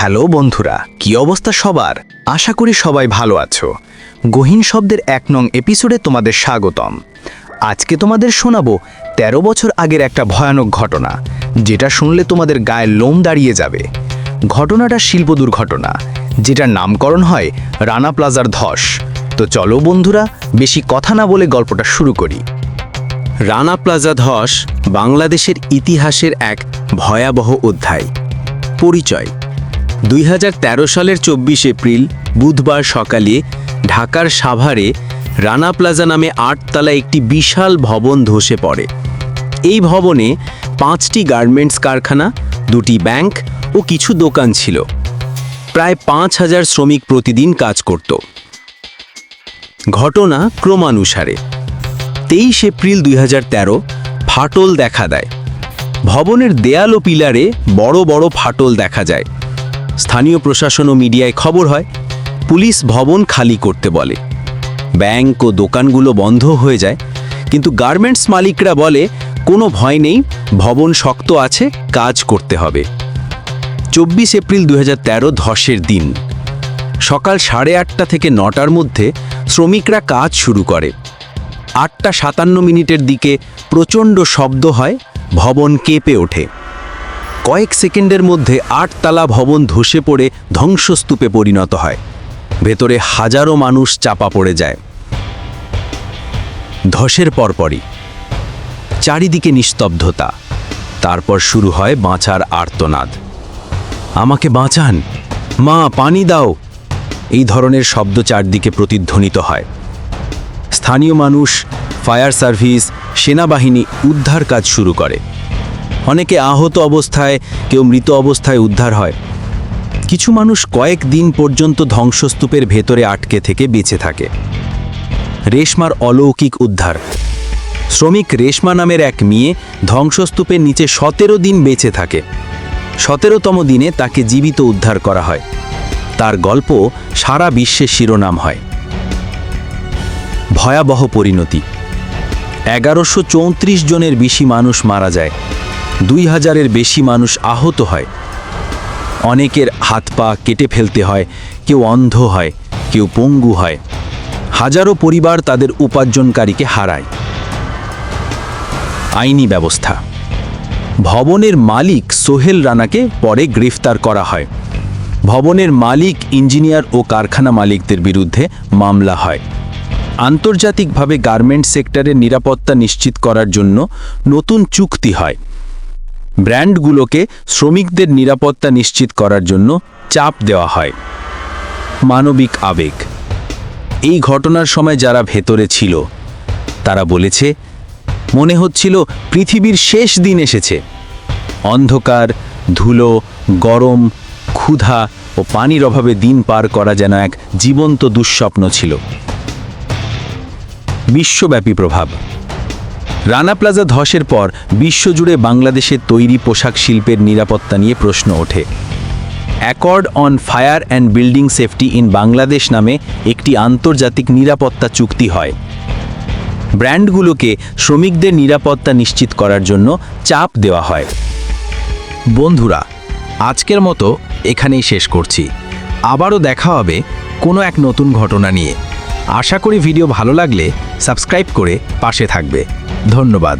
Hello বন্ধুরা, কি অবস্থা সবার? আশা করি সবাই ভালো আছো। গহীন শব্দের এক নং এপিসোডে তোমাদের স্বাগতম। আজকে তোমাদের শোনাবো ১৩ বছর আগের একটা ভয়ানক ঘটনা, যেটা শুনলে তোমাদের গায়ে লোম দাঁড়িয়ে যাবে। ঘটনাটা শিল্প দুর্ঘটনা, যেটার নামকরণ হয় রানা প্লাজার ধস। তো চলো বন্ধুরা, বেশি কথা না বলে গল্পটা শুরু করি। রানা প্লাজা ধস বাংলাদেশের ইতিহাসের এক ভয়াবহ অধ্যায়। পরিচয়। দুই হাজার তেরো সালের চব্বিশ এপ্রিল, বুধবার সকালে ঢাকার সাভারে রানা প্লাজা নামে আটতলা একটি বিশাল ভবন ধসে পড়ে। এই ভবনে পাঁচটি গার্মেন্টস কারখানা, দুটি ব্যাংক ও কিছু দোকান ছিল। প্রায় পাঁচ হাজার শ্রমিক প্রতিদিন কাজ করত। ঘটনা ক্রমানুসারে। তেইশ এপ্রিল দুই হাজার তেরো, ফাটল দেখা দেয়। ভবনের দেয়াল ও পিলারে বড় বড় ফাটল দেখা যায়। স্থানীয় প্রশাসন ও মিডিয়ায় খবর হয়, পুলিশ ভবন খালি করতে বলে। ব্যাংক ও দোকানগুলো বন্ধ হয়ে যায়, কিন্তু গার্মেন্টস মালিকরা বলে, কোনো ভয় নেই, ভবন শক্ত আছে, কাজ করতে হবে। চব্বিশ এপ্রিল দু হাজার তেরো ধসের দিন। সকাল সাড়ে আটটা থেকে নটার মধ্যে শ্রমিকরা কাজ শুরু করে। আটটা সাতান্ন মিনিটের দিকে প্রচণ্ড শব্দ হয়, ভবন কেঁপে ওঠে। কয়েক সেকেন্ডের মধ্যে আটতলা ভবন ধসে পড়ে ধ্বংসস্তূপে পরিণত হয়। ভেতরে হাজারো মানুষ চাপা পড়ে যায়। ধসের পরপরই। চারিদিকে নিস্তব্ধতা। তারপর শুরু হয় বাঁচার আর্তনাদ। আমাকে বাঁচান। মা, পানি দাও। এই ধরনের শব্দ চারদিকে প্রতিধ্বনিত হয়। স্থানীয় মানুষ, ফায়ার সার্ভিস, সেনাবাহিনী উদ্ধার কাজ শুরু করে। অনেকে আহত অবস্থায়, কেউ মৃত অবস্থায় উদ্ধার হয়। কিছু মানুষ কয়েক দিন পর্যন্ত ধ্বংসস্তূপের ভেতরে আটকে থেকে বেঁচে থাকে। রেশমার অলৌকিক উদ্ধার। শ্রমিক রেশমা নামের এক মেয়ে ধ্বংসস্তূপের নিচে সতেরো দিন বেঁচে থাকে। সতেরোতম দিনে তাকে জীবিত উদ্ধার করা হয়। তার গল্প সারা বিশ্বে শিরোনাম হয়। ভয়াবহ পরিণতি। এগারোশো জনের বেশি মানুষ মারা যায়। দুই হাজারের বেশি মানুষ আহত হয়। অনেকের হাত পা কেটে ফেলতে হয়, কেউ অন্ধ হয়, কেউ পঙ্গু হয়। হাজারো পরিবার তাদের উপার্জনকারীকে হারায়। আইনি ব্যবস্থা। ভবনের মালিক সোহেল রানাকে পরে গ্রেফতার করা হয়। ভবনের মালিক, ইঞ্জিনিয়ার ও কারখানা মালিকদের বিরুদ্ধে মামলা হয়। আন্তর্জাতিকভাবে গার্মেন্ট সেক্টরের নিরাপত্তা নিশ্চিত করার জন্য নতুন চুক্তি হয়। ব্র্যান্ডগুলোকে শ্রমিকদের নিরাপত্তা নিশ্চিত করার জন্য চাপ দেওয়া হয়। মানবিক আবেগ। এই ঘটনার সময় যারা ভেতরে ছিল, তারা বলেছে, মনে হচ্ছিল পৃথিবীর শেষ দিন এসেছে। অন্ধকার, ধুলো, গরম, ক্ষুধা ও পানির অভাবে দিন পার করা যেন এক জীবন্ত দুঃস্বপ্ন ছিল। বিশ্বব্যাপী প্রভাব। রানা প্লাজা ধসের পর বিশ্বজুড়ে বাংলাদেশের তৈরি পোশাক শিল্পের নিরাপত্তা নিয়ে প্রশ্ন ওঠে। Accord on fire and building safety in Bangladesh নামে একটি আন্তর্জাতিক নিরাপত্তা চুক্তি হয়। ব্র্যান্ডগুলোকে শ্রমিকদের নিরাপত্তা নিশ্চিত করার জন্য চাপ দেওয়া হয়। বন্ধুরা, আজকের মতো এখানেই শেষ করছি। আবারও দেখা হবে কোনো এক নতুন ঘটনা নিয়ে। আশা করি ভিডিও ভালো লাগলে সাবস্ক্রাইব করে পাশে থাকবে। ধন্যবাদ।